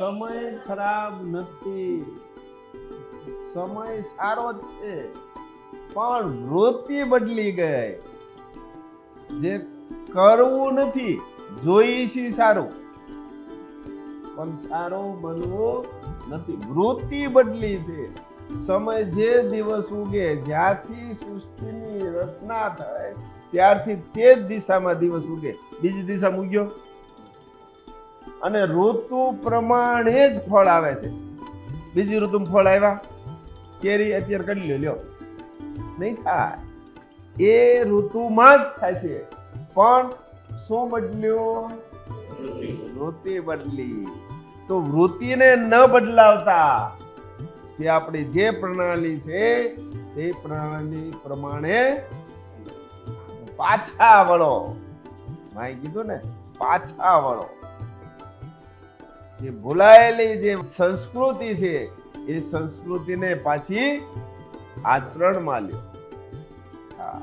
સમય ખરાબ નથી. સમય સારો છે. પણ વૃત્તિ બદલી ગઈ. જે કરવું નથી જોઈ છે સારું. પણ સારું બનવું નથી. વૃત્તિ બદલી છે. સમય જે દિવસ ઉગે, જ્યાંથી સૃષ્ટિની રચના થાય, ત્યારથી તે જ દિશામાં દિવસ ઉગે. બીજી દિશામાં ઉગ્યો અને ઋતુ પ્રમાણે જ ફળ આવે છે. બીજી ઋતુમાં ફળ આવ્યા? કેરી અત્યારે કરી લો લ્યો. નહીં થાય. એ ઋતુમાં જ થાય છે. પણ શું બદલ્યો? વૃત્તિ બદલી. તો વૃત્તિને ન બદલાવતા, જે આપણી જે પ્રણાલી છે તે પ્રણાલી પ્રમાણે પાછા વળો. માય કીધું ને, પાછા વળો. જે ભૂલાયેલી જે સંસ્કૃતિ છે એ સંસ્કૃતિને પાછી આચરણમાં લ્યો. હા.